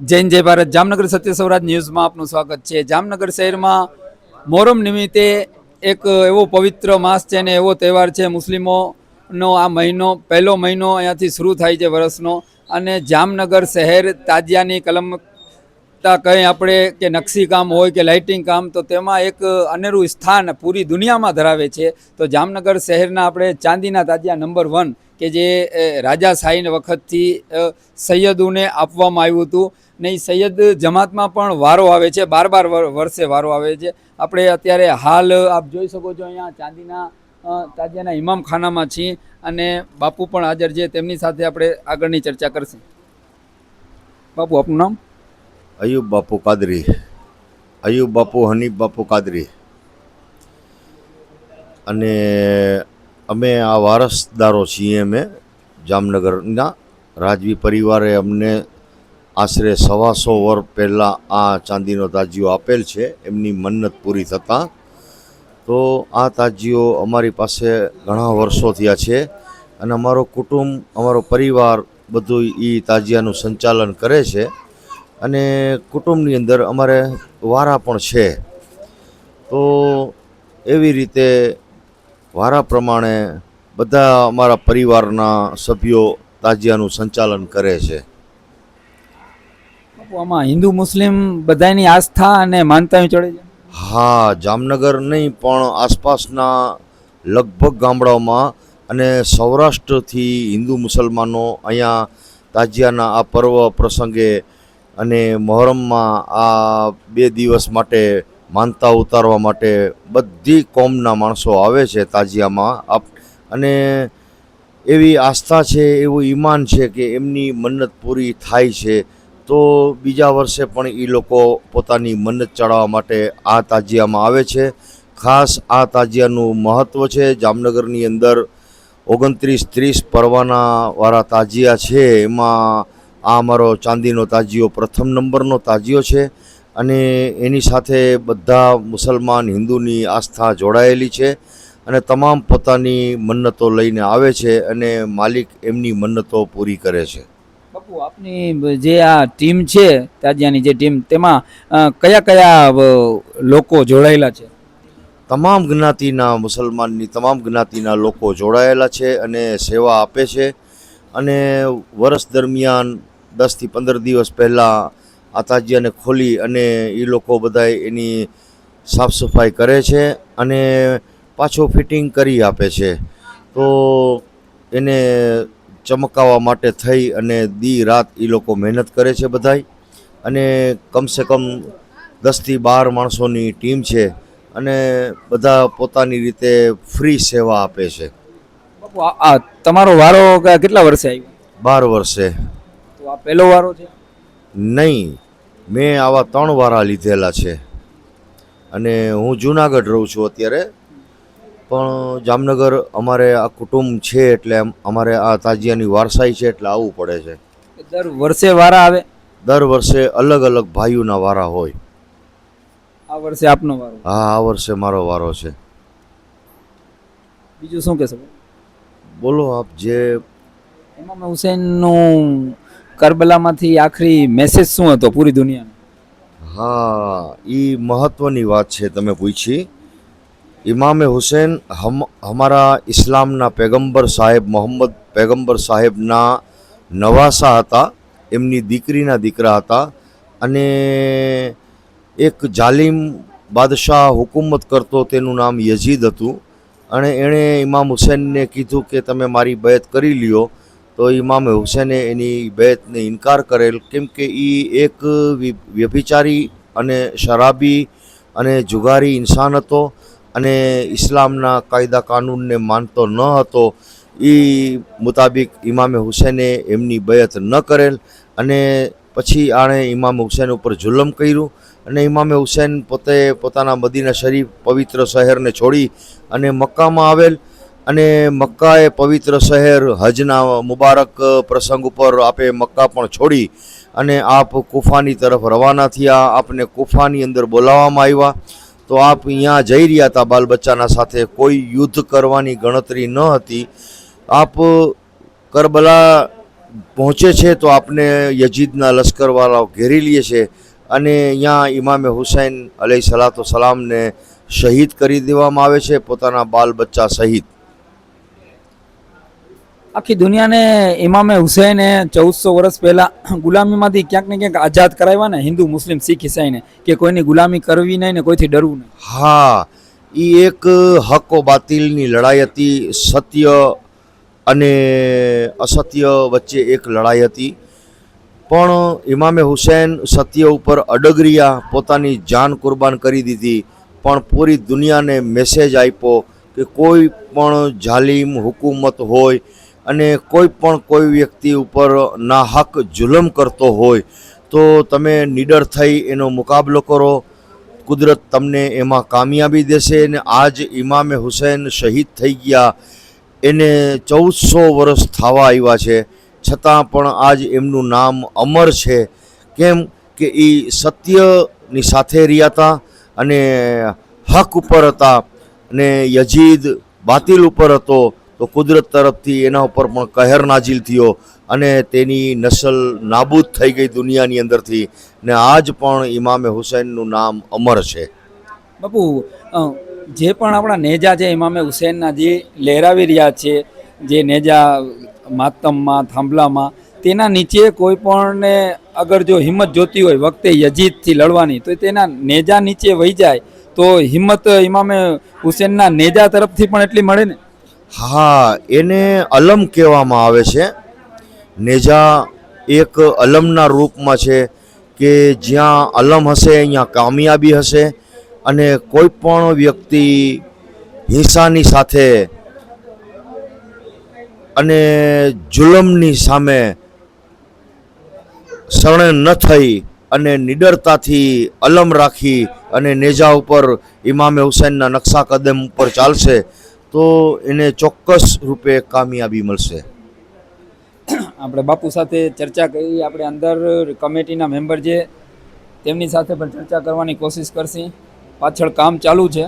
જૈન જય ભારત. જામનગર સત્ય સૌરાજ ન્યૂઝમાં આપનું સ્વાગત છે. જામનગર શહેરમાં મોહરમ નિમિત્તે એક એવો પવિત્ર માસ છે અને એવો તહેવાર છે. મુસ્લિમોનો આ મહિનો, પહેલો મહિનો અહીંયાથી શરૂ થાય છે વર્ષનો અને જામનગર શહેર તાજિયાની કલમતા કંઈ આપણે કે નકશીકામ હોય કે લાઇટિંગ કામ, તો તેમાં એક અનેરું સ્થાન પૂરી દુનિયામાં ધરાવે છે. તો જામનગર શહેરના આપણે ચાંદીના તાજિયા નંબર વન, કે જે રાજા શાહીન વખતથી સૈયદોને આપવામાં આવ્યું હતું. ને એ સૈયદ જમાતમાં પણ વારો આવે છે, બાર બાર વર્ષે વારો આવે છે. આપણે અત્યારે હાલ, આપ જોઈ શકો છો અહીંયા ચાંદીના તાજિયાના ઇમામ ખાનામાં છીએ અને બાપુ પણ હાજર છે. તેમની સાથે આપણે આગળની ચર્ચા કરશું. બાપુ, આપનું નામ? અયુબ બાપુ કાદરી, અયુબ બાપુ, હનીફ બાપુ કાદરી. અને અમે આ વારસદારો છીએ અમે જામનગરના. રાજવી પરિવારે અમને આશરે સવાસો વર્ષ પહેલાં આ ચાંદીનો તાજીઓ આપેલ છે, એમની મન્નત પૂરી થતાં. તો આ તાજીઓ અમારી પાસે ઘણા વર્ષો થયા છે અને અમારો કુટુંબ, અમારો પરિવાર બધું એ તાજિયાનું સંચાલન કરે છે. અને કુટુંબની અંદર અમારે વારા પણ છે. તો એવી રીતે વારા પ્રમાણે બધા અમારા પરિવારના સભ્યો તાજિયાનું સંચાલન કરે છે. આમાં હિન્દુ મુસ્લિમ બધાની આસ્થા અને માનતા ચડે છે? હા જામનગર નહીં પણ આસપાસના લગભગ ગામડાઓમાં અને સૌરાષ્ટ્રથી હિન્દુ મુસલમાનો અહીંયા તાજિયાના આ પર્વ પ્રસંગે અને મહોરમમાં આ બે દિવસ માટે માનતા ઉતારવા માટે બધી કોમના માણસો આવે છે તાજિયામાં. આપ અને એવી આસ્થા છે, એવું ઈમાન છે કે એમની મન્નત પૂરી થાય છે. તો બીજા વર્ષે પણ એ લોકો પોતાની મન્નત ચડાવવા માટે આ તાજિયામાં આવે છે. ખાસ આ તાજિયાનું મહત્ત્વ છે, જામનગરની અંદર ઓગણત્રીસ ત્રીસ પરવાનાવાળા તાજિયા છે. એમાં આ અમારો ચાંદીનો તાજીયો પ્રથમ નંબરનો તાજિયો છે. અને એની સાથે બધા મુસલમાન હિન્દુની આસ્થા જોડાયેલી છે અને તમામ પોતાની મન્નતો લઈને આવે છે અને માલિક એમની મન્નતો પૂરી કરે છે. બાપુ આપની જે આ ટીમ છે તાજિયાની જે ટીમ તેમાં કયા કયા લોકો જોડાયેલા છે? તમામ જ્ઞાતિના મુસલમાનની તમામ જ્ઞાતિના લોકો જોડાયેલા છે અને સેવા આપે છે. અને વર્ષ દરમિયાન દસથી પંદર દિવસ પહેલાં આ તાજિયાને ખોલી અને એ લોકો બધા એની સાફ સફાઈ કરે છે અને પાછો ફિટિંગ કરી આપે છે. તો એને ચમકાવવા માટે થઈ અને દી રાત એ લોકો મહેનત કરે છે બધાય. અને કમસે કમ દસથી બાર માણસોની ટીમ છે અને બધા પોતાની રીતે ફ્રી સેવા આપે છે. તમારો વારો કેટલા વર્ષે આવ્યો? બાર વર્ષે. તો આ પહેલો વારો છે? નહીં મેં આવા ત્રણ વારા લીધેલા છે. અને હું જુનાગઢ રહું છું અત્યારે. પણ જામનગર અમારે આ કુટુંબ છે એટલે અમ- અમારે આ તાજિયાની વારસાઈ છે એટલે આવવું પડે છે. દર વર્ષે વારા આવે? દર વર્ષે અલગ અલગ ભાઈઓના વારા હોય. આ વર્ષે આપનો વારો? હા આ વર્ષે મારો વારો છે. બીજું શું કહેશો? બોલો આપ જે ઇમામ હુસૈનનું કરબલામાંથી આખરી મેસેજ શું હતો પૂરી દુનિયાનો? હા એ મહત્વની વાત છે તમે પૂછી. ઇમામે હુસેન હમ, હમારા ઇસ્લામના પેગમ્બર સાહેબ, મોહમ્મદ પેગમ્બર સાહેબના નવાસા હતા, એમની દીકરીના દીકરા હતા અને એક જાલિમ બાદશાહ હુકુમત કરતો તેનું નામ યઝીદ હતું. અને એણે ઇમામ હુસેનને કીધું કે તમે મારી બેત કરી લ્યો તો ઇમામે હુસેને એની બેતને ઇનકાર કરેલ કેમ કે એ એક વ્યભિચારી અને શરાબી અને જુગારી ઇન્સાન હતો અને ઇસ્લામના કાયદા કાનૂનને માનતો ન હતો. એ મુતાબિક ઇમામે હુસેને એમની બયત ન કરેલ અને પછી આણે ઇમામ હુસેન ઉપર જુલમ કર્યું અને ઇમામે હુસેન પોતે પોતાના મદીના શરીફ પવિત્ર શહેરને છોડી અને મક્કામાં આવેલ અને મક્કા એ પવિત્ર શહેર હજના મુબારક પ્રસંગ ઉપર આપે મક્કા પણ છોડી અને આપ કુફાની તરફ રવાના થયા. આપને કુફાની અંદર બોલાવવામાં આવ્યા. તો આપ અહીંયા જઈ રહ્યા હતા બાલ બચ્ચાના સાથે. કોઈ યુદ્ધ કરવાની ગણતરી ન હતી. આપ કરબલા પહોંચે છે તો આપને યજીદના લશ્કરવાળાઓ ઘેરી લે છે અને અહીંયા ઇમામે હુસૈન અલી સલાતો સલામને શહીદ કરી દેવામાં આવે છે પોતાના બાલ બચ્ચા સહિત. આખી દુનિયાને ઇમામે હુસૈને ચૌદસો વર્ષ પહેલાં ગુલામીમાંથી ક્યાંક ને ક્યાંક આઝાદ કરાવ્યા ને, હિન્દુ, મુસ્લિમ, શીખ, ઈસાઈને, કે કોઈની ગુલામી કરવી નહીં ને કોઈથી ડરવું નહીં. હા એ એક હકો બાતિલની લડાઈ હતી, સત્ય અને અસત્ય વચ્ચે એક લડાઈ હતી. પણ ઇમામે હુસૈન સત્ય ઉપર અડગરિયા પોતાની જાન કુરબાન કરી દીધી, પણ પૂરી દુનિયાને મેસેજ આપ્યો કે કોઈ પણ જાલિમ, હુકુમત હોય અને કોઈ પણ કોઈ વ્યક્તિ ઉપર ના હક જુલમ કરતો હોય, તો તમે નીડર થઈ એનો મુકાબલો કરો. કુદરત તમને એમાં કામયાબી દેશે અને આજ ઇમામે હુસૈન શહીદ થઈ ગયા. એને ચૌદસો વર્ષ થવા આવ્યા છે. છતાં પણ આજ એમનું નામ અમર છે. કેમ કે એ સત્યની સાથે રહ્યા હતા અને હક ઉપર હતા અને યજીદ બાતિલ ઉપર હતો. તો કુદરત તરફથી એના ઉપર પણ કહેર નાજીલ થયો અને તેની નસલ નાબૂદ થઈ ગઈ દુનિયાની અંદરથી ને આજ પણ ઇમામે હુસૈનનું નામ અમર છે. બાપુ જે પણ આપણા નેજા છે, ઇમામે હુસૈનના જે લહેરાવી રહ્યા છે, જે નેજા માતમમાં, થાંભલામાં, તેના નીચે કોઈ પણને અગર જો હિંમત જોતી હોય, વખતે યજીદથી લડવાની, તો તેના નેજા નીચે વહી જાય, તો હિંમત ઇમામે હુસૈનના નેજા તરફથી પણ એટલી મળે ને? હા, એને અલમ કહેવામાં આવે છે. નેજા એક અલમના રૂપમાં છે કે જ્યાં અલમ હશે, અહીંયા કામયાબી હશે અને કોઈ પણ વ્યક્તિ હિંસાની સાથે અને જુલમની સામે શરણ ન થઈ અને નિડરતાથી અલમ રાખી અને નેજા ઉપર ઇમામે હુસૈનના નકશા કદમ ઉપર ચાલશે તો એને ચોક્કસ રૂપે કામયાબી મળશે. આપણે બાપુ સાથે ચર્ચા કરી આપણે અંદર કમિટીના મેમ્બર છે તેમની સાથે પણ ચર્ચા કરવાની કોશિશ કરશી. પાછળ કામ ચાલુ છે.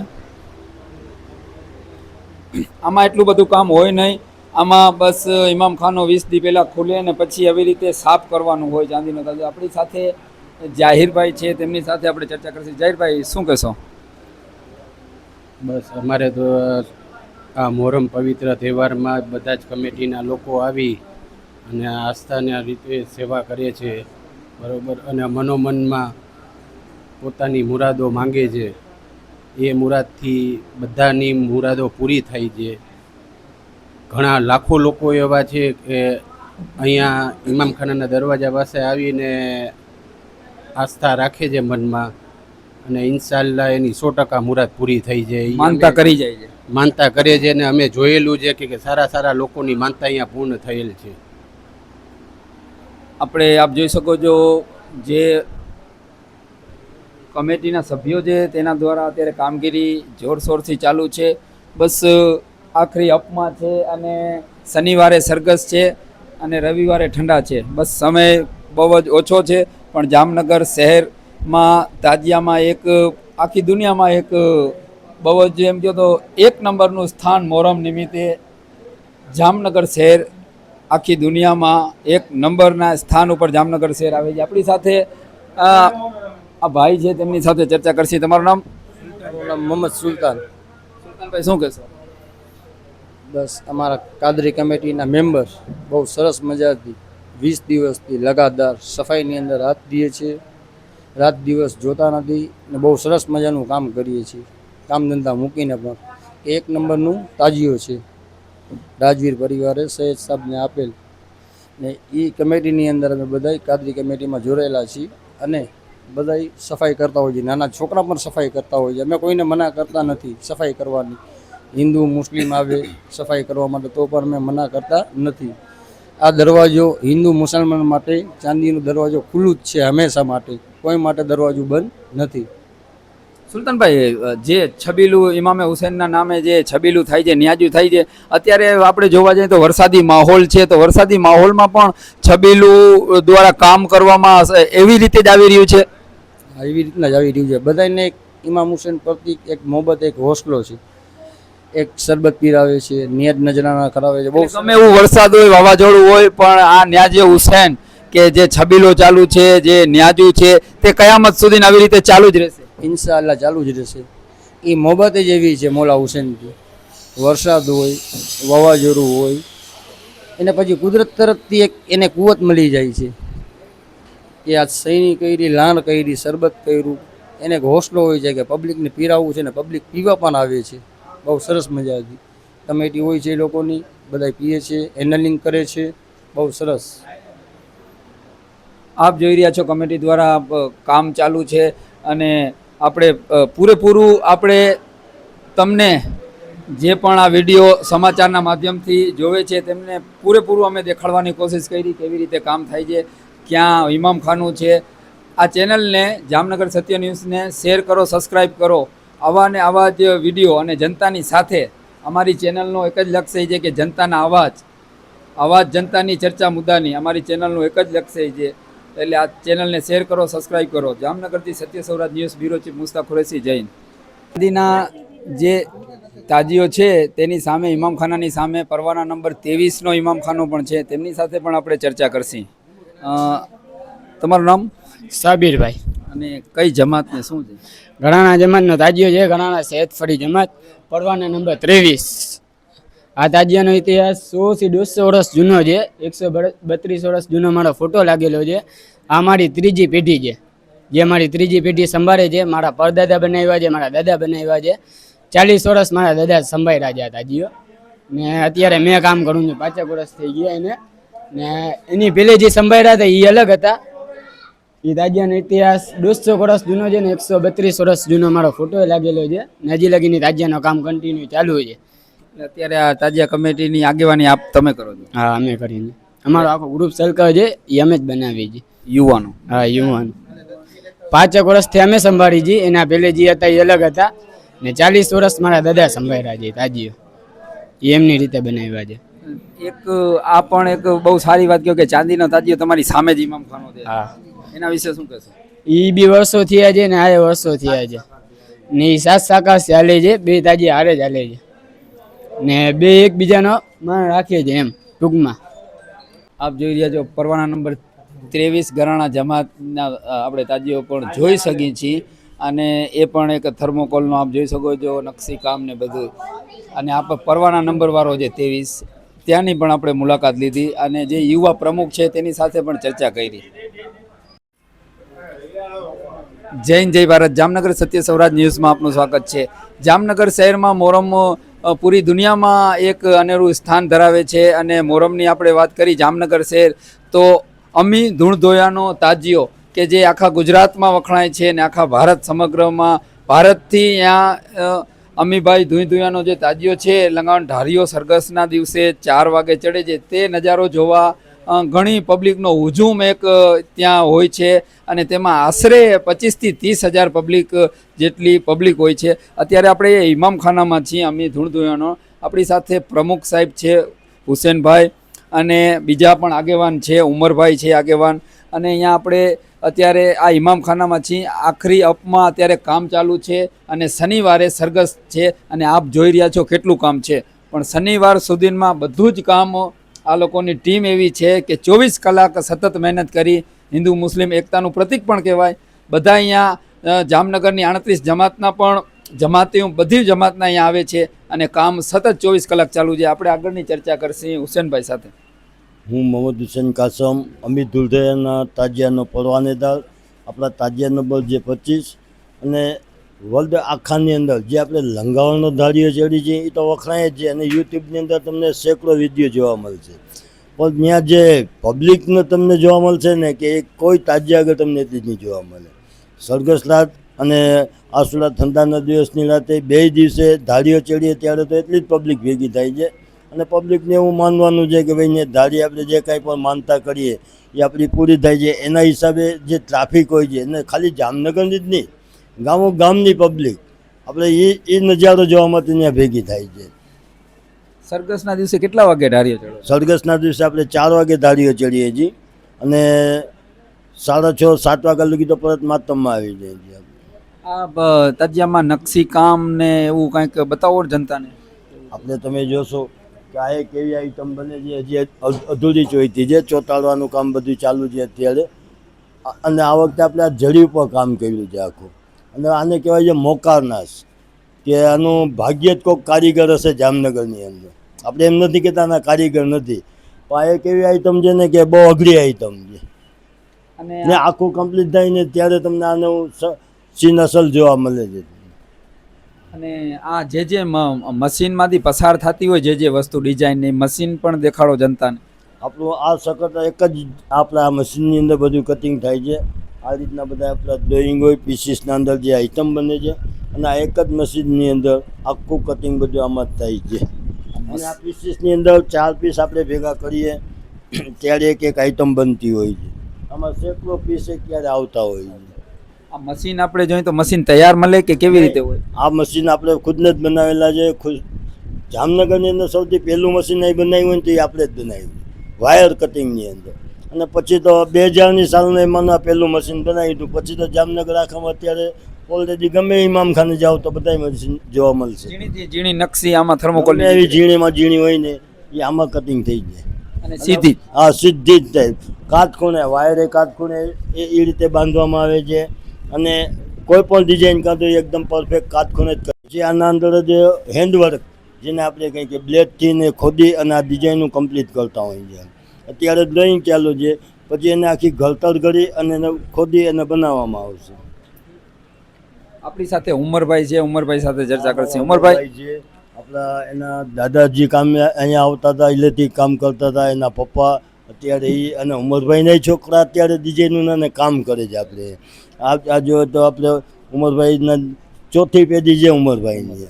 આમાં એટલું બધું કામ હોય નહીં. આમાં બસ ઇમામ ખાનો વીસ દી પહેલાં ખુલે અને પછી આવી રીતે સાફ કરવાનું હોય ચાંદીનો તાજો. આપણી સાથે જાહિરભાઈ છે તેમની સાથે આપણે ચર્ચા કરીશું. જાહિરભાઈ શું કહેશો? બસ અમારે તો આ મોહરમ પવિત્ર તહેવારમાં બધા જ કમિટીના લોકો આવી અને આ આસ્થાના રીતે સેવા કરે છે. બરાબર? અને મનોમનમાં પોતાની મુરાદો માંગે છે. એ મુરાદથી બધાની મુરાદો પૂરી થાય છે. ઘણા લાખો લોકો એવા છે કે અહીંયા ઇમામખાનાના દરવાજા પાસે આવીને આસ્થા રાખે છે મનમાં અને ઇન્શાલ્લાહ એની સો ટકા મુરાદ પૂરી થઈ જાય. માનતા કરી જાય છે. માનતા કરે છે અને અમે જોયેલું છે કે સારા સારા લોકોની માનતા અહીંયા પૂર્ણ થયેલ છે. આપણે આપ જોઈ શકો છો જે કમિટીના સભ્યો છે તેના દ્વારા અત્યારે કામગીરી જોરશોરથી ચાલુ છે. બસ આખરી અપમાં છે અને શનિવારે સરઘસ છે અને રવિવારે ઠંડા છે. બસ સમય બહુ જ ઓછો છે, પણ જામનગર શહેરમાં, તાજિયામાં એક, આખી દુનિયામાં એક બહુ જ એમ કહો તો એક નંબરનું સ્થાન મોહરમ નિમિત્તે જામનગર શહેર આખી દુનિયામાં એક નંબરના સ્થાન ઉપર જામનગર શહેર આવે છે આપણી સાથે આ આ ભાઈ છે તેમની સાથે ચર્ચા કરશે. તમારું નામ? નામ મોહમ્મદ સુલતાન. સુલતાનભાઈ શું કહેશો? બસ અમારા કાદરી કમિટીના મેમ્બર બહુ સરસ મજાથી વીસ દિવસથી લગાતાર સફાઈની અંદર હાથ દઈએ છીએ. રાત દિવસ જોતા નથી ને બહુ સરસ મજાનું કામ કરીએ છીએ. કામ ધંધા મૂકીને પણ એક નંબરનું તાજીઓ છે. રાજવીર પરિવારે સૈયદ સાહેબને આપેલ ને એ કમિટીની અંદર અમે બધા કાદરી કમિટીમાં જોડાયેલા છીએ અને બધા સફાઈ કરતા હોય છે. નાના છોકરા પણ સફાઈ કરતા હોય છે. અમે કોઈને મના કરતા નથી સફાઈ કરવાની. હિન્દુ, મુસ્લિમ આવે સફાઈ કરવા માટે તો પણ અમે મના કરતા નથી. આ દરવાજો હિન્દુ, મુસલમાન માટે ચાંદીનો દરવાજો ખુલ્લું જ છે હંમેશા માટે. કોઈ માટે દરવાજો બંધ નથી. સુલતાનભાઈ જે છબીલું ઇમામે હુસૈનના નામે જે છબીલું થાય છે ન્યાજું થાય છે અત્યારે આપણે જોવા જઈએ તો વરસાદી માહોલ છે. તો વરસાદી માહોલમાં પણ છબીલું દ્વારા કામ કરવામાં એવી રીતે જ આવી રહ્યું છે? એવી રીતના જ આવી રહ્યું છે. બધાને એક ઇમામ હુસેન પ્રતિ એક મોહબત એક હોસલો છે. એક શરબત પીરાવે છે નિયત નજરાના કરાવે છે. બહુ ગમે એવું વરસાદ હોય વાવાઝોડું હોય પણ આ ન્યાજે હુસેન કે જે છબીલો ચાલુ છે જે ન્યાજુ છે તે કયામત સુધી આવી રીતે ચાલુ જ રહેશે? ઇન્શાઅલ્લાહ ચાલુ જ રહેશે. એ મોહબત જ એવી છે મોલા હુસેનથી વરસાદ હોય, વાવાઝોડું હોય, એને પછી કુદરત તરફથી એક એને કુવત મળી જાય છે. કે આ સૈની કરી, લાણ કરી, શરબત કર્યું. એને એક હોસલો હોય છે કે પબ્લિકને પીરાવવું છે ને પબ્લિક પીવા પણ આવે છે. બહુ સરસ મજાથી કમેટી હોય છે એ લોકોની બધા પીએ છે હેન્ડલિંગ કરે છે. બહુ સરસ. આપ જોઈ રહ્યા છો કમિટી દ્વારા કામ ચાલુ છે અને આપણે પૂરેપૂરું આપણે તમને જે પણ આ વીડિયો સમાચારના માધ્યમથી જોવે છે તેમને પૂરેપૂરું અમે દેખાડવાની કોશિશ કરી કેવી રીતે કામ થાય છે, ક્યાં ઇમામ ખાનું છે. આ ચેનલને જામનગર સત્ય ન્યૂઝને શેર કરો સબસ્ક્રાઈબ કરો. આવા ને આવા જ વીડિયો અને જનતાની સાથે અમારી ચેનલનો એક જ લક્ષ્ય છે કે જનતાના અવાજ અવાજ જનતાની ચર્ચા મુદ્દાની અમારી ચેનલનું એક જ લક્ષ્ય છે એટલે આ ચેનલને શેર કરો સબસ્ક્રાઇબ કરો. જામનગરથી Satya Sauraj news bureau chief Mushtaq Qureshi Jain ગાંધીના જે તાજીઓ છે તેની સામે ઇમામખાનાની સામે પરવાના નંબર ત્રેવીસનો ઇમામખાનો પણ છે. તેમની સાથે પણ આપણે ચર્ચા કરશી. તમારું નામ? સાબિરભાઈ. અને કઈ જમાતને શું છે? ઘણાના જમાતનો તાજીઓ છે ઘણાના સેત ફરી જમાત. પડવાના નંબર ત્રેવીસ. આ તાજિયાનો ઇતિહાસ સોથી દોઢસો વર્ષ જૂનો છે. એકસો બત્રીસ વર્ષ જૂનો મારો ફોટો લાગેલો છે. આ મારી ત્રીજી પેઢી છે. જે મારી ત્રીજી પેઢી સંભાળે છે. મારા પરદાદા બનાવ્યા છે, મારા દાદા બનાવ્યા છે. ચાલીસ વર્ષ મારા દાદા સંભાળ્યા છે હતા તાજીઓ ને અત્યારે મેં કામ કરું છું. પાંચેક વર્ષ થઈ ગયા એને. ને એની પેલે જે સંભાળ્યા હતા એ અલગ હતા. એ તાજિયાનો ઇતિહાસ દોઢસો વર્ષ જૂનો છે ને એકસો બત્રીસ વર્ષ જૂનો મારો ફોટો લાગેલો છે. ને હજી લગીની તાજિયાનો કામ કન્ટિન્યુ ચાલુ છે. એટલે અત્યારે આ તાજિયા કમિટીની આગેવાની આપ તમે કરો છો? હા અમે કરીને અમારો આખો ગ્રુપ સર્કલ છે એ અમે જ બનાવીએ છીએ. યુવાનો. હા યુવાન. પાંચેક વર્ષથી અમે સંભાળી છીએ એના પહેલે જે હતા એ અલગ હતા. ને ચાલીસ વર્ષ મારા દાદા સંભાળ્યા છે તાજીઓ એ એમની રીતે બનાવ્યા છે. એક આ પણ એક બહુ સારી વાત કહો કે ચાંદીનો તાજીઓ તમારી સામે જ ઇમામ ખાનો છે. હા. એના વિશે શું કહેશો? એ બી વર્ષો થયા છે ને આ વર્ષો થયા છે. ને એ સાત સાકાશ ચાલે છે બે તાજી હારે જ હાલે છે. ને બે એકબીજાનો માન રાખીએ છીએ એમ ટૂંકમાં. આપ જોઈ રહ્યા છો પરવાના નંબર ત્રેવીસ ગરાણા જમાતના આપણે તાજીઓ પણ જોઈ શકીએ છીએ. અને એ પણ એક થર્મોકોલનો આપ જોઈ શકો છો નકશી કામ ને બધું. અને આપ પરવાના નંબરવાળો છે ત્રેવીસ ત્યાંની પણ આપણે મુલાકાત લીધી અને જે યુવા પ્રમુખ છે તેની સાથે પણ ચર્ચા કરી. જૈન જય ભારત. જામનગર સત્ય સૌરાજ ન્યૂઝમાં આપનું સ્વાગત છે. જામનગર શહેરમાં મોરમ અ, પૂરી દુનિયામાં એક અનેરું સ્થાન ધરાવે છે અને મોરમની આપણે વાત કરી જામનગર શહેર, તો અમી ધૂણધોયાનો તાજિયો કે જે આખા ગુજરાતમાં વખણાય છે અને આખા ભારત સમગ્રમાં ભારતથી ત્યાં અમીભાઈ ધૂંધુયાનો જે તાજિયો છે, લંગાણ ઢારીઓ સરઘસના દિવસે ચાર વાગે ચડે છે, તે નજારો જોવા ઘણી પબ્લિકનો હુજુમ એક ત્યાં હોય છે અને તેમાં આશરે પચીસથી ત્રીસ હજાર પબ્લિક જેટલી પબ્લિક હોય છે. અત્યારે આપણે ઇમામખાનામાં છીએ, અમે ધૂણધુયાનો આપણી સાથે પ્રમુખ સાહેબ છે, હુસેનભાઈ અને બીજા પણ આગેવાન છે, ઉમરભાઈ છે આગેવાન. અને અહીંયા આપણે અત્યારે આ ઇમામખાનામાં છીએ. આખરી અપમાં અત્યારે કામ ચાલુ છે અને શનિવારે સરઘસ છે અને આપ જોઈ રહ્યા છો કેટલું કામ છે. પણ શનિવાર સુધીમાં બધું જ કામ આ લોકોની ટીમ એવી છે કે ચોવીસ કલાક સતત મહેનત કરી હિન્દુ મુસ્લિમ એકતાનું પ્રતિક પણ કહેવાય. બધા અહીંયા જામનગરની આડત્રીસ જમાતના પણ જમાતીઓ, બધી જમાતના અહીંયા આવે છે અને કામ સતત ચોવીસ કલાક ચાલુ છે. આપણે આગળની ચર્ચા કરશી હુસેનભાઈ સાથે. હું મોહમ્મદ હુસેન કાસમ, અમિત દુલધયાના તાજિયાનો પરવાનેદાર, આપણા તાજિયા નંબર જે પચીસ અને વર્લ્ડ આખાની અંદર જે આપણે લંગાવાનો ધારીઓ ચડી છે એ તો વખણાય જ છે અને યુટ્યુબની અંદર તમને સેંકડો વીડિયો જોવા મળશે. પણ ત્યાં જે પબ્લિકને તમને જોવા મળશે ને કે એ કોઈ તાજી આગળ તમને એટલી જ નહીં જોવા મળે. સરઘસ અને આસુડા ઠંડાના દિવસની રાતે બે દિવસે ધારીઓ ચડીએ ત્યારે તો એટલી જ પબ્લિક ભેગી થાય છે. અને પબ્લિકને એવું માનવાનું છે કે ભાઈ ધારી આપણે જે કાંઈ પણ માનતા કરીએ એ આપણી પૂરી થાય છે. એના હિસાબે જે ટ્રાફિક હોય છે, એને ખાલી જામનગરની જ નહીં ગામો ગામની પબ્લિક આપણે એ એ નજારો જોવા માટે ત્યાં ભેગી થાય છે. સરઘસના દિવસે કેટલા વાગે ધારીઓ ચડો? સરઘસના દિવસે આપણે ચાર વાગે ધારીઓ ચડીએ છીએ અને સાડા છ સાત વાગ્યા લગી તો પરત માતમમાં આવી જાય છે આ તાજિયામાં નકશી કામ ને એવું કંઈક બતાવો જનતાને. આપણે તમે જોશો કે આ એક એવી આઈટમ બને છે હજી અધૂરી ચોઈતી છે ચોંટાડવાનું કામ બધું ચાલુ છે અત્યારે. અને આ વખતે આપણે આ જડી ઉપર કામ કર્યું છે આખું. અને આને કહેવાય છે મોકારનાશ કે આનું ભાગ્યે જ કોઈક કારીગર હશે જામનગરની અંદર. આપણે એમ નથી કહેતા આના કારીગર નથી પણ આ એક એવી આઈટમ છે ને કે બહુ અઘરી આઈટમ છે. ને આખું કમ્પ્લીટ થાય ને ત્યારે તમને આનું સ- સીન અસલ જોવા મળે છે. અને આ જે જે મશીનમાંથી પસાર થતી હોય જે જે વસ્તુ ડિઝાઇન એ મશીન પણ દેખાડો જનતાને. આપણું આ સખત એક જ આપણા મશીનની અંદર બધું કટિંગ થાય છે. આ રીતના બધા આપણા ડ્રોઈંગ હોય પીસીસના અંદર જે આઈટમ બને છે અને આ એક જ મશીનની અંદર આખું કટિંગ બધું આમાં જ થાય છે. અને આ પીસીસની અંદર ચાર પીસ આપણે ભેગા કરીએ ત્યારે એક એક આઈટમ બનતી હોય છે. આમાં સેંકડો પીસ એક ક્યારે આવતા હોય છે. આ મશીન આપણે જોઈએ તો મશીન તૈયાર મળે કે કેવી રીતે હોય? આ મશીન આપણે ખુદને જ બનાવેલા છે. ખુદ જામનગરની અંદર સૌથી પહેલું મશીન અહીં બનાવ્યું હોય ને તો એ આપણે જ બનાવ્યું વાયર કટિંગની અંદર. અને પછી તો બે હજારની સાલનું એમાં પહેલું મશીન બનાવ્યું હતું. પછી તો જામનગર આખામાં અત્યારે ઓલરેડી ગમે ઇમામ ઇમામખાને જાઓ તો બધા મશીન જોવા મળશે. ઝીણી નકશી આમાં થર્મોકોલ એવી ઝીણીમાં ઝીણી હોય ને એ આમાં કટિંગ થઈ જાય. અને સીધી હા સીધી જ થાય. કાટખૂણે વાયરે કાટખૂણે એ એ રીતે બાંધવામાં આવે છે. અને કોઈ પણ ડિઝાઇન કાં તો એકદમ પરફેક્ટ કાટખૂણે જ કરે. છે આના અંદર જ હેન્ડવર્ક જેને આપણે કહીએ કે બ્લેડથી ને ખોદી અને આ ડિઝાઇનું કમ્પ્લીટ કરતા હોય છે. અત્યારે ડ્રોઈંગ ચાલુ છે. પછી એને આખી ઘલતર કરી અને એને ખોદી અને બનાવવામાં આવશે. આપણી સાથે ઉમરભાઈ છે. ઉમરભાઈ સાથે ચર્ચા કરશે. ઉમરભાઈ? છે. આપણા એના દાદાજી કામ અહીંયા આવતા હતા ઇલેક્ટ્રિક કામ કરતા હતા. એના પપ્પા અત્યારે એ અને ઉમરભાઈના છોકરા અત્યારે ડિઝાઇનનું ને કામ કરે છે આપણે. આ આ જો તો આપણે ઉમરભાઈના ચોથી પેઢી છે ઉમરભાઈની.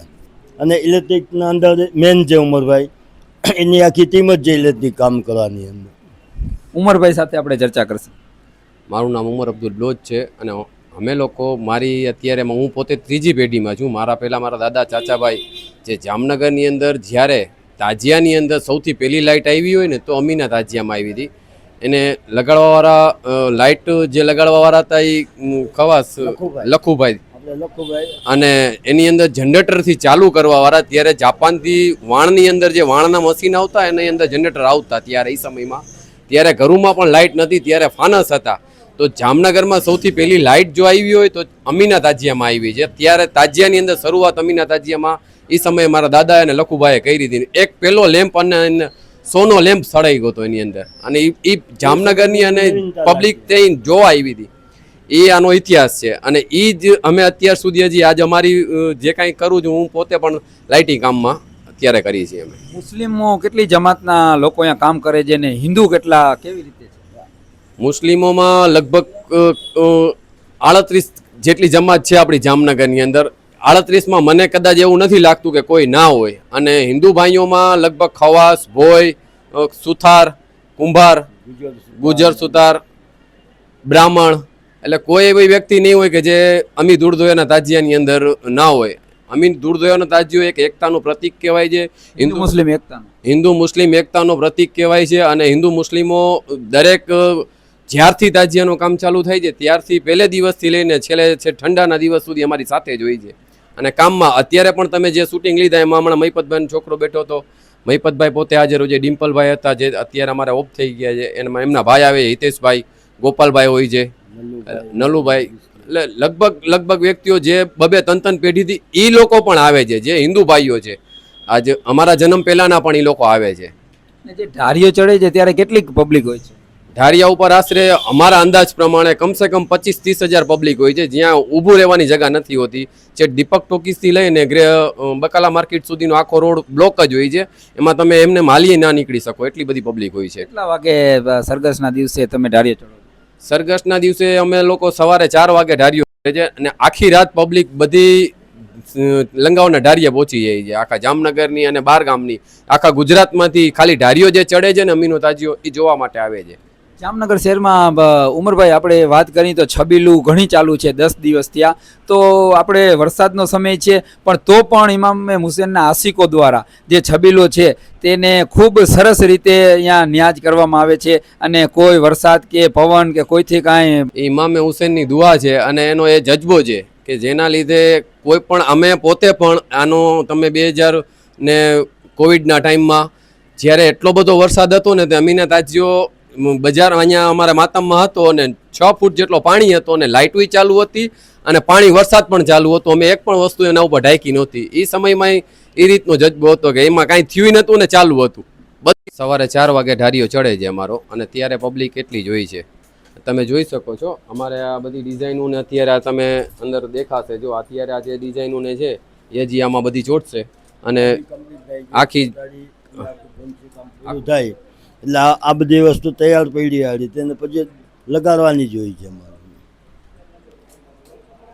અને ઇલેક્ટ્રિકના અંદર મેન છે ઉમરભાઈ. એની આખી ટીમ જ જઈ લેતી કામ કરવાની અંદર ઉમરભાઈ સાથે આપણે ચર્ચા કરશું. મારું નામ ઉમર અબ્દુલ લોજ છે અને અમે લોકો મારી અત્યારે હું પોતે ત્રીજી પેઢીમાં છું. મારા પહેલાં મારા દાદા ચાચાભાઈ જે જામનગરની અંદર જ્યારે તાજિયાની અંદર સૌથી પહેલી લાઇટ આવી હોય ને તો અમીના તાજિયામાં આવી હતી. એને લગાડવાવાળા લાઇટ જે લગાડવાવાળા હતા એ ખવાસ લખુભાઈ. અને એની અંદર જનરેટરથી ચાલુ કરવાવાળા ત્યારે જાપાનથી વાણની અંદર જે વાણના મશીન આવતા એની અંદર જનરેટર આવતા ત્યારે એ સમયમાં. ત્યારે ઘરોમાં પણ લાઇટ નથી ત્યારે ફાનસ હતા. તો જામનગરમાં સૌથી પહેલી લાઇટ જો આવી હોય તો અમીના તાજિયામાં આવી છે. ત્યારે તાજિયાની અંદર શરૂઆત અમીના તાજિયામાં એ સમયે મારા દાદા અને લખુભાઈએ કરી દીધી. એક પહેલો લેમ્પ અને સોનો લેમ્પ સળાઈ ગયો હતો એની અંદર. અને એ જામનગરની અને પબ્લિક ત્યાં જોવા આવી હતી. એ આનો ઇતિહાસ છે. અને એ જ અમે અત્યાર સુધી હજી આજ અમારી જે કાંઈ કરું છું હું પોતે પણ લાઇટિંગ કામમાં અત્યારે કરી છીએ અમે. મુસ્લિમો કેટલી જમાતના લોકો અહીંયા કામ કરે છે ને હિન્દુ કેટલા કેવી રીતે છે? મુસ્લિમોમાં લગભગ આડત્રીસ જેટલી જમાત છે આપણી જામનગરની અંદર. આડત્રીસમાં મને કદાચ એવું નથી લાગતું કે કોઈ ના હોય. અને હિન્દુ ભાઈઓમાં લગભગ ખવાસ ભોય સુથાર કુંભાર ગુજર સુથાર બ્રાહ્મણ એટલે કોઈ એવી વ્યક્તિ નહીં હોય કે જે અમી ધૂળધોયાના તાજિયાની અંદર ના હોય. અમીન દૂરદોયાનો તાજિયો એક એકતાનું પ્રતીક કહેવાય છે. હિન્દુ મુસ્લિમ એકતા હિન્દુ મુસ્લિમ એકતાનો પ્રતીક કહેવાય છે અને હિન્દુ મુસ્લિમો દરેક જ્યારથી તાજિયાનું કામ ચાલુ થાય છે ત્યારથી પહેલે દિવસથી લઈને છેલ્લે છે ઠંડાના દિવસ સુધી અમારી સાથે જ હોય છે. અને કામમાં અત્યારે પણ તમે જે શૂટિંગ લીધા એમાં હમણાં મહિપતભાઈનો છોકરો બેઠો હતો. મહિપતભાઈ પોતે હાજર હોય છે ડિમ્પલભાઈ હતા જે અત્યારે અમારે ઓફ થઈ ગયા છે. એમાં એમના ભાઈ આવે હિતેશભાઈ ગોપાલભાઈ હોય છે. નલુભાઈ એટલે લગભગ લગભગ વ્યક્તિઓ જે બબે તન તન પેઢીથી એ લોકો પણ આવે છે જે હિન્દુ ભાઈઓ છે. આજે અમારા જન્મ પહેલાના પણ એ લોકો આવે છે. જે ઢારીઓ ચડે છે ત્યારે કેટલીક પબ્લિક હોય છે? ધારિયા ઉપર આશરે અમારા અંદાજ પ્રમાણે કમસે કમ પચીસ ત્રીસ હજાર પબ્લિક હોય છે જ્યાં ઊભું રહેવાની જગ્યા નથી હોતી. જે દીપક ટોકીસથી લઈને ગ્રે બકાલા માર્કેટ સુધીનો આખો રોડ બ્લોક જ હોય છે એમાં તમે એમને માલી ના નીકળી શકો એટલી બધી પબ્લિક હોય છે. એટલા વાગે સરઘસના દિવસે તમે ઢારિયા ચડો? સરઘસના દિવસે અમે લોકો સવારે ચાર વાગે ઢારીઓ છે અને આખી રાત પબ્લિક બધી લંગાઓના ઢારીએ પહોંચી જાય છે. આખા જામનગરની અને બાર ગામની. આખા ગુજરાતમાંથી ખાલી ઢારીઓ જે ચડે છે ને અમીનો તાજીઓ, એ જોવા માટે આવે છે. જામનગર શહેરમાં ઉમરભાઈ, આપણે વાત કરી તો છબીલું ઘણી ચાલુ છે, દસ દિવસ ત્યાં તો આપણે વરસાદનો સમય છે, પણ તો પણ ઇમામ હુસેનના આશિકો દ્વારા જે છબીલો છે, તેને ખૂબ સરસ રીતે અહીંયા ન્યાજ કરવામાં આવે છે અને કોઈ વરસાદ કે પવન કે કોઈથી કાંઈ ઇમામે હુસેનની દુઆ છે અને એનો એ જજ્બો છે કે જેના લીધે કોઈ પણ, અમે પોતે પણ આનો, તમે બે હજાર ને કોવિડના ટાઈમમાં જ્યારે એટલો બધો વરસાદ હતો ને, તે અમીના તાજીઓ બજાર અહીંયા અમારા માતમમાં હતો અને છ ફૂટ જેટલો પાણી હતો અને લાઇટુય ચાલુ હતી અને પાણી વરસાદ પણ ચાલુ હતો. અમે એક પણ વસ્તુ એના ઉપર ઢાંકી નહોતી. એ સમયમાં એ રીતનો જજ્બો હતો કે એમાં કાંઈ થયું નહોતું ને ચાલુ હતું. બધી સવારે ચાર વાગે ઢારીઓ ચડે છે અમારો અને ત્યારે પબ્લિક એટલી જ હોય છે. તમે જોઈ શકો છો અમારે આ બધી ડિઝાઇનોને અત્યારે આ તમે અંદર દેખાશે. જો અત્યારે આ જે ડિઝાઇનોને છે એ જે આમાં બધી ચોટશે અને આખી થાય એટલે આ બધી વસ્તુ તૈયાર પડી આવી તેને પછી લગાડવાની જ હોય છે અમારે.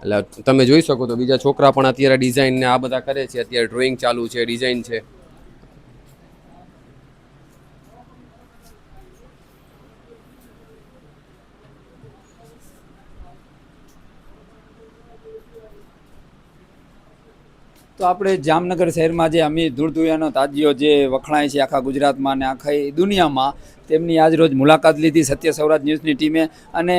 એટલે તમે જોઈ શકો તો બીજા છોકરા પણ અત્યારે ડિઝાઇન ને આ બધા કરે છે. અત્યારે ડ્રોઈંગ ચાલુ છે ડિઝાઇન છે. તો આપણે જામનગર શહેરમાં જે અમીર ધૂળધુયાનો તાજીઓ જે વખણાય છે આખા ગુજરાતમાં અને આખા દુનિયામાં, તેમની આજ રોજ મુલાકાત લીધી સત્ય સૌરાજ ન્યૂઝની ટીમે. અને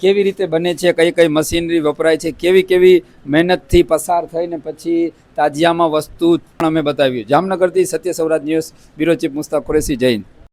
કેવી રીતે બને છે, કઈ કઈ મશીનરી વપરાય છે, કેવી કેવી મહેનતથી પસાર થઈને પછી તાજિયામાં વસ્તુ પણ અમે બતાવ્યું જામનગરથી Satya Sauraj news, bureau chief Mushtaq Qureshi Jain